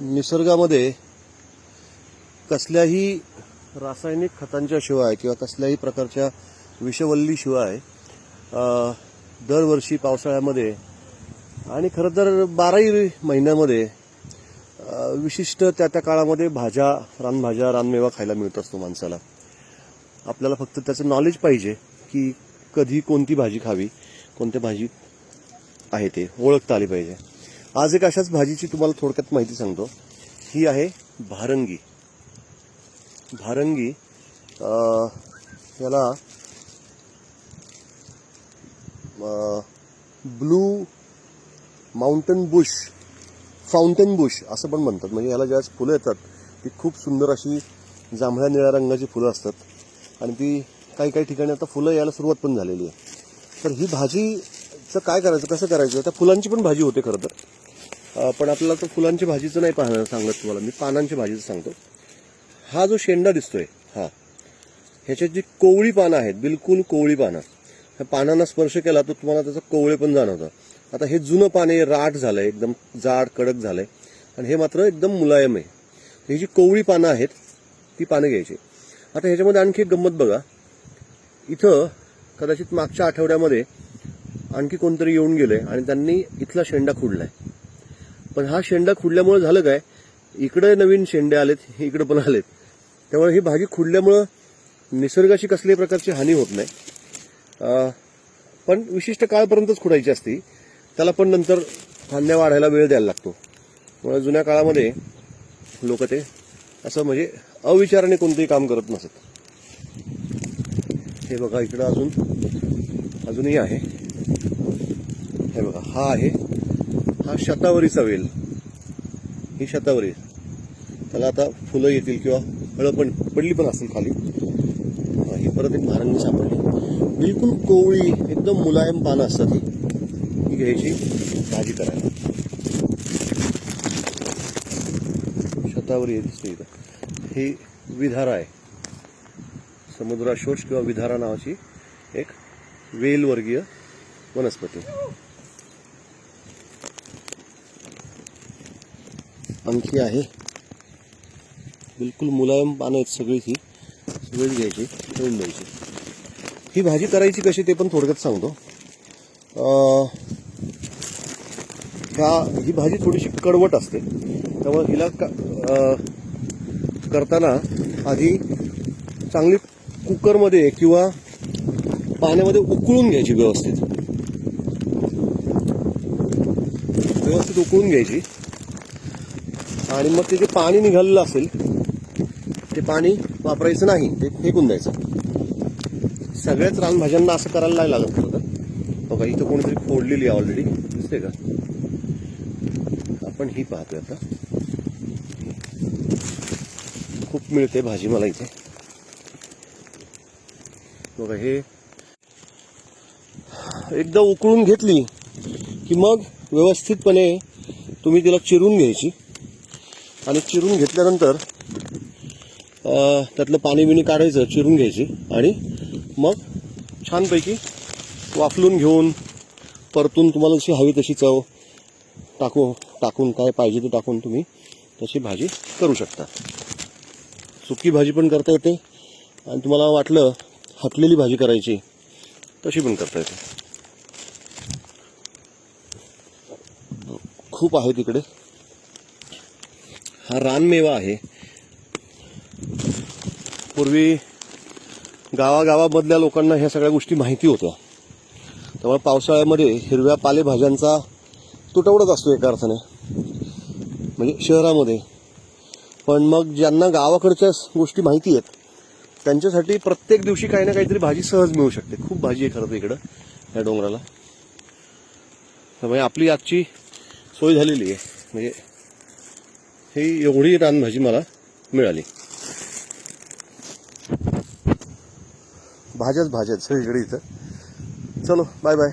निसर्गामध्ये कसल्याही रासायनिक खतांच्या शिवाय किंवा कसल्याही प्रकारच्या विषवल्ली शिवाय दरवर्षी पावसाळ्यामध्ये आणि खरं तर बाराही महिन्यामध्ये विशिष्ट त्या त्या काळामध्ये भाज्या रानभाज्या रानमेवा खायला मिळत असतो माणसाला. आपल्याला फक्त त्याचं नॉलेज पाहिजे की कधी कोणती भाजी खावी कोणत्या भाजी आहे ते ओळखता आली पाहिजे. आज एक अशाच भाजीची तुम्हाला थोडक्यात माहिती सांगतो. ही आहे भारंगी. भारंगी याला blue mountain bush fountain bush असं पण म्हणतात. म्हणजे याला ज्यावेळेस फुलं येतात ती खूप सुंदर अशी जांभळ्या निळ्या रंगाची फुलं असतात. आणि ती काही काही ठिकाणी आता फुलं यायला सुरुवात पण झालेली आहे. तर ही भाजीचं काय करायचं कसं करायचं? त्या फुलांची पण भाजी होते खरं तर. पण आपल्याला तर फुलांची भाजीचं नाही पाहणं सांगत तुम्हाला मी. पानांची भाजीचं सांगतो. हा जो शेंडा दिसतोय हा ह्याच्यात जी कोवळी पानं आहेत बिलकुल कोवळी पानं. ह्या पानांना स्पर्श केला तर तुम्हाला त्याचं कोवळे पण जाणवतं. आता हे जुनं पाने राठ झालंय एकदम जाड कडक झालंय. आणि हे मात्र एकदम मुलायम आहे. ही जी कोवळी पानं आहेत ती पानं घ्यायची. आता ह्याच्यामध्ये आणखी एक गंमत बघा. इथं कदाचित मागच्या आठवड्यामध्ये आणखी कोणतरी येऊन गेले आणि त्यांनी इथला शेंडा खुडलाय. पण हा शेंडा खुडल्यामुळे झालं काय? इकडे नवीन शेंडे आलेत इकडे पण आलेत. त्यामुळे ही भाजी खुडल्यामुळं निसर्गाशी कसल्याही प्रकारची हानी होत नाही. पण विशिष्ट काळपर्यंतच खुडायची असती. त्याला पण नंतर फांद्या वाढायला वेळ द्यायला लागतो. त्यामुळे जुन्या काळामध्ये लोक ते असं म्हणजे अविचाराने कोणतेही काम करत नसत. हे बघा इकडं अजून अजूनही आहे. हे बघा हा आहे. हा शतावरीचा वेल. ही शतावरी. त्याला आता फुलं येतील किंवा फळं पण पडली पण असेल खाली. ही परत एक भारंगी सापडली. बिलकुल कोवळी एकदम मुलायम पानं असतात ही. ही घ्यायची भाजी करायला. शतावरी दिसते इथं. ही विधारा आहे. समुद्राशोष किंवा विधारा नावाची एक वेलवर्गीय वनस्पती. आणखी आहे. बिलकुल मुलायम पानं आहेत सगळी ही सगळीच घ्यायची ठेवून द्यायची. ही भाजी करायची कशी ते पण थोडक्यात सांगतो. ह्या ही भाजी थोडीशी कडवट असते. त्यामुळे हिला करताना आधी चांगली कुकरमध्ये किंवा पाण्यामध्ये उकळून घ्यायची व्यवस्थित. व्यवस्थित उकळून घ्यायची. आणि मग ते जे पाणी निघालेलं असेल ते पाणी वापरायचं नाही ते फेकून द्यायचं. सगळ्याच रानभाज्यांना असं करायला नाही लागत खरं तर बघा इथं कोणीतरी फोडलेली आहे ऑलरेडी दिसते का? आपण ही पाहतोय आता. खूप मिळते भाजी मला इथे. बघा हे एकदा उकळून घेतली की मग व्यवस्थितपणे तुम्ही तिला चिरून घ्यायची. आणि चिरून घेतल्यानंतर त्यातलं पाणी बिणी काढायचं चिरून घ्यायची. आणि मग छानपैकी वाफलून घेऊन परतून तुम्हाला जशी हवी तशी चव टाकू टाकून काय पाहिजे ते टाकून तुम्ही तशी भाजी करू शकता. सुकी भाजी पण करता येते आणि तुम्हाला वाटलं हटलेली भाजी करायची तशी पण करता येते. खूप आहे तिकडे. हा रानमेवा आहे. पूर्वी गावागावामधल्या लोकांना ह्या सगळ्या गोष्टी माहिती होत्या. त्यामुळे पावसाळ्यामध्ये हिरव्या पालेभाज्यांचा तुटवडाच असतो एका अर्थाने. म्हणजे शहरामध्ये. पण मग ज्यांना गावाकडच्या गोष्टी माहिती आहेत त्यांच्यासाठी प्रत्येक दिवशी काही ना काहीतरी भाजी सहज मिळू शकते. खूप भाजी आहे खरं तर इकडं या डोंगराला. त्यामुळे आपली आजची सोय झालेली आहे. म्हणजे ही एवढी रानभाजी मला मिळाली. भाज्याच भाज्याच सगळीकडे इथं. चलो बाय बाय